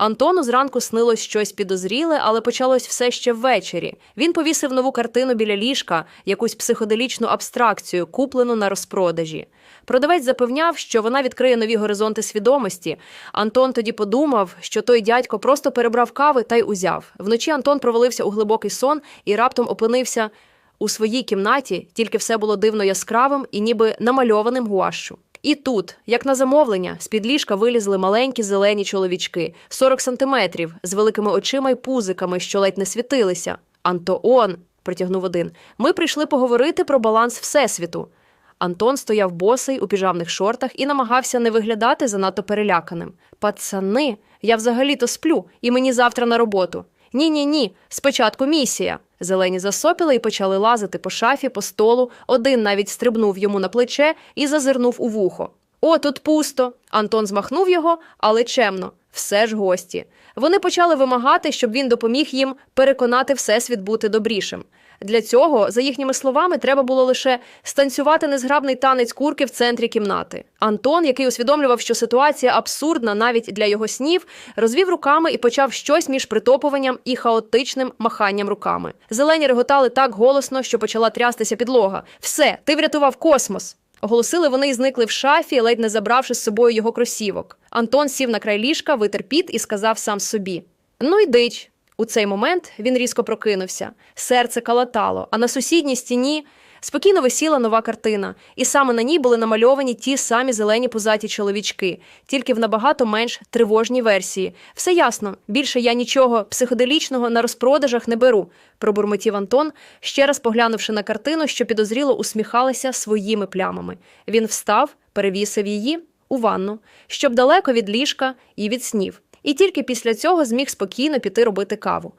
Антону зранку снилось щось підозріле, але почалось все ще ввечері. Він повісив нову картину біля ліжка, якусь психоделічну абстракцію, куплену на розпродажі. Продавець запевняв, що вона відкриє нові горизонти свідомості. Антон тоді подумав, що той дядько просто перебрав кави та й узяв. Вночі Антон провалився у глибокий сон і раптом опинився у своїй кімнаті, тільки все було дивно яскравим і ніби намальованим гуашшу. І тут, як на замовлення, з-під ліжка вилізли маленькі зелені чоловічки, 40 сантиметрів, з великими очима й пузиками, що ледь не світилися. Антоон, протягнув один, ми прийшли поговорити про баланс Всесвіту. Антон стояв босий у піжамних шортах і намагався не виглядати занадто переляканим. Пацани, я взагалі-то сплю, і мені завтра на роботу. Ні, ні, ні. Спочатку місія. Зелені засопіли і почали лазити по шафі, по столу. Один навіть стрибнув йому на плече і зазирнув у вухо. О, тут пусто. Антон змахнув його, але чемно. Все ж гості. Вони почали вимагати, щоб він допоміг їм переконати всесвіт бути добрішим. Для цього, за їхніми словами, треба було лише станцювати незграбний танець курки в центрі кімнати. Антон, який усвідомлював, що ситуація абсурдна навіть для його снів, розвів руками і почав щось між притопуванням і хаотичним маханням руками. Зелені реготали так голосно, що почала трястися підлога. Все, ти врятував космос. Оголосили вони і зникли в шафі, ледь не забравши з собою його кросівок. Антон сів на край ліжка, витер піт і сказав сам собі: Ну й. У цей момент він різко прокинувся. Серце калатало, а на сусідній стіні спокійно висіла нова картина, і саме на ній були намальовані ті самі зелені пузаті чоловічки, тільки в набагато менш тривожній версії. Все ясно, більше я нічого психоделічного на розпродажах не беру, пробурмотів Антон, ще раз поглянувши на картину, що підозріло усміхалася своїми плямами. Він встав, перевісив її у ванну, щоб далеко від ліжка і від снів. І тільки після цього зміг спокійно піти робити каву.